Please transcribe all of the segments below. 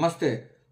నమస్తే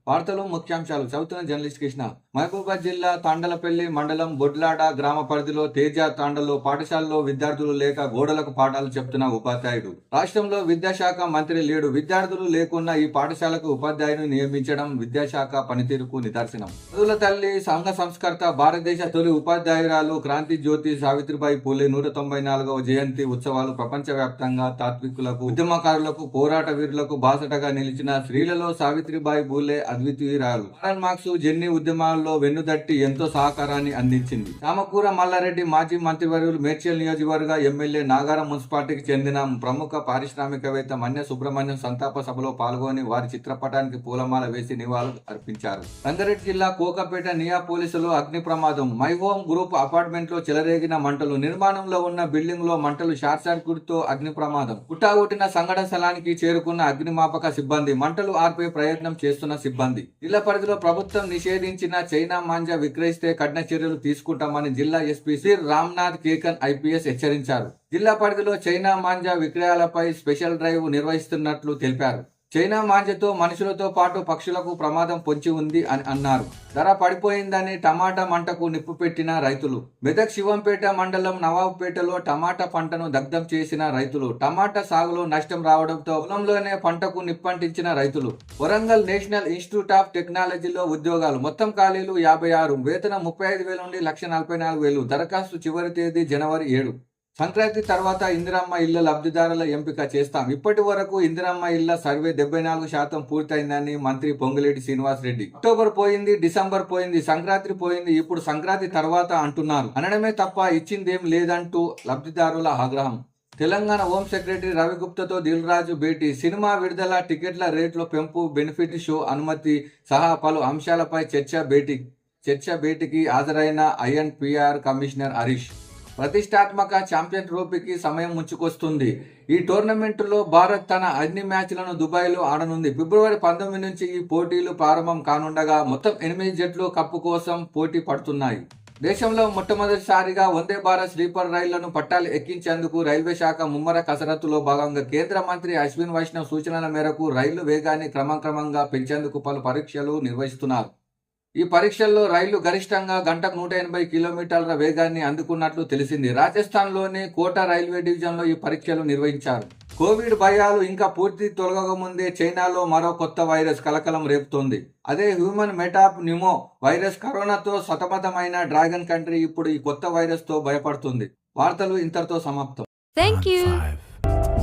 వార్తలు ముఖ్యాంశాలు చదువుతున్న జర్నలిస్ట్ కృష్ణ. మహబూబాద్ జిల్లా తాండలపల్లి మండలం బొడ్లాడ గ్రామ పరిధిలో తేజ తాండలో పాఠశాలలో విద్యార్థులు లేక గోడలకు పాఠాలు చెప్తున్న ఉపాధ్యాయుడు. రాష్ట్రంలో విద్యాశాఖ మంత్రి లేడు. విద్యార్థులు లేకున్నా ఈ పాఠశాలకు ఉపాధ్యాయుని నియమించడం విద్యాశాఖ పనితీరుకు నిదర్శనం. చదువుల తల్లి సంఘ సంస్కర్త భారతదేశ తొలి ఉపాధ్యాయురాలు క్రాంతి జ్యోతి సావిత్రిబాయి పూలే నూట తొంభై నాలుగవ జయంతి ఉత్సవాలు ప్రపంచవ్యాప్తంగా తాత్వికులకు ఉద్యమకారులకు పోరాట వీరులకు బాసటగా నిలిచిన స్త్రీలలో సావిత్రిబాయి పూలే అద్వితీయురాలు కారల్ మార్క్స్ జెన్నీ ఉద్యమాల్లో వెన్నుదట్టి ఎంతో సహకారాన్ని అందించింది. చామకూర మల్లారెడ్డి మాజీ మంత్రివర్యులు మేడ్చల్ నియోజకవర్గ ఎమ్మెల్యే నాగారం మున్సిపాలిటీకి చెందిన ప్రముఖ పారిశ్రామికవేత్త మన్య సుబ్రహ్మణ్యం సంతాప సభలో పాల్గొని వారి చిత్రపటానికి పూలమాల వేసి నివాళులు అర్పించారు. రంగారెడ్డి జిల్లా కోకపేట నియా పోలీసులు అగ్ని ప్రమాదం. మై హోమ్ గ్రూప్ అపార్ట్మెంట్లో చెలరేగిన మంటలు. నిర్మాణంలో ఉన్న బిల్డింగ్లో మంటలు. షార్ట్ సర్క్యూట్తో అగ్ని ప్రమాదం. పుట్టాగుట్టిన సంఘటన స్థలానికి చేరుకున్న అగ్నిమాపక సిబ్బంది. మంటలు ఆర్పే ప్రయత్నం చేస్తున్న సిబ్బంది. ఇబ్బంది. జిల్లా పరిధిలో ప్రభుత్వం నిషేధించిన చైనా మాంజా విక్రయిస్తే కఠిన చర్యలు తీసుకుంటామని జిల్లా ఎస్పీ శ్రీ రామ్నాథ్ కేకన్ ఐపీఎస్ హెచ్చరించారు. జిల్లా పరిధిలో చైనా మాంజా విక్రయాలపై స్పెషల్ డ్రైవ్ నిర్వహిస్తున్నట్లు తెలిపారు. చైనా మాంజతో మనుషులతో పాటు పక్షులకు ప్రమాదం పొంచి ఉంది అని అన్నారు. ధర పడిపోయిందని టమాటా మంటకు నిప్పు పెట్టిన రైతులు. మెదక్ శివంపేట మండలం నవాబుపేటలో టమాటా పంటను దగ్ధం చేసిన రైతులు. టమాటా సాగులో నష్టం రావడంతో పొలంలోనే పంటకు నిప్పంటించిన రైతులు. వరంగల్ నేషనల్ ఇన్స్టిట్యూట్ ఆఫ్ టెక్నాలజీలో ఉద్యోగాలు. మొత్తం ఖాళీలు యాభై ఆరు వేతనం ముప్పై ఐదు వేల నుండి లక్ష నలభై నాలుగు వేలు. దరఖాస్తు చివరి తేదీ జనవరి ఏడు. సంక్రాంతి తర్వాత ఇందిరమ్మ ఇళ్ళ లబ్ధిదారుల ఎంపిక చేస్తాం. ఇప్పటి వరకు ఇందిరమ్మ ఇళ్ళ సర్వే డెబ్బై నాలుగు శాతం పూర్తయిందని మంత్రి పొంగులేటి శ్రీనివాస్ రెడ్డి అక్టోబర్ పోయింది డిసెంబర్ పోయింది సంక్రాంతి పోయింది ఇప్పుడు సంక్రాంతి తర్వాత అంటున్నారు. అనడమే తప్ప ఇచ్చిందేం లేదంటూ లబ్ధిదారుల ఆగ్రహం. తెలంగాణ హోం సెక్రటరీ రవిగుప్తతో దిల్ రాజు భేటీ. సినిమా విడుదల టికెట్ల రేట్ల పెంపు బెనిఫిట్ షో అనుమతి సహా పలు అంశాలపై చర్చ భేటీ చర్చ భేటీకి హాజరైన ఐఎన్పిఆర్ కమిషనర్ హరీష్. ప్రతిష్టాత్మక ఛాంపియన్ ట్రోఫీకి సమయం ముంచుకొస్తుంది. ఈ టోర్నమెంటులో భారత్ తన అన్ని మ్యాచ్లను దుబాయ్లో ఆడనుంది. ఫిబ్రవరి పంతొమ్మిది నుంచి ఈ పోటీలు ప్రారంభం కానుండగా మొత్తం ఎనిమిది జట్లు కప్పు కోసం పోటీ పడుతున్నాయి. దేశంలో మొట్టమొదటిసారిగా వందే భారత్ స్లీపర్ రైళ్ళను పట్టాలు ఎక్కించేందుకు రైల్వే శాఖ ముమ్మర కసరత్తులో భాగంగా కేంద్ర మంత్రి అశ్విన్ వైష్ణవ్ సూచనల మేరకు రైలు వేగాన్ని క్రమక్రమంగా పెంచేందుకు పలు పరీక్షలు నిర్వహిస్తున్నారు. ఈ పరీక్షల్లో రైళ్ళు గరిష్టంగా గంటకు నూట ఎనభై కిలోమీటర్ల వేగాన్ని అందుకున్నట్లు తెలిసింది. రాజస్థాన్లోని కోటా రైల్వే డివిజన్లో ఈ పరీక్షలు నిర్వహించారు. కోవిడ్ భయాలు ఇంకా పూర్తి తొలగకముందే చైనాలో మరో కొత్త వైరస్ కలకలం రేపుతోంది. అదే హ్యూమన్ మెటాప్ న్యూమో వైరస్ కరోనాతో సతమతమైన డ్రాగన్ కంట్రీ ఇప్పుడు ఈ కొత్త వైరస్తో భయపడుతుంది. వార్తలు ఇంతటితో సమాప్తం. You. Five,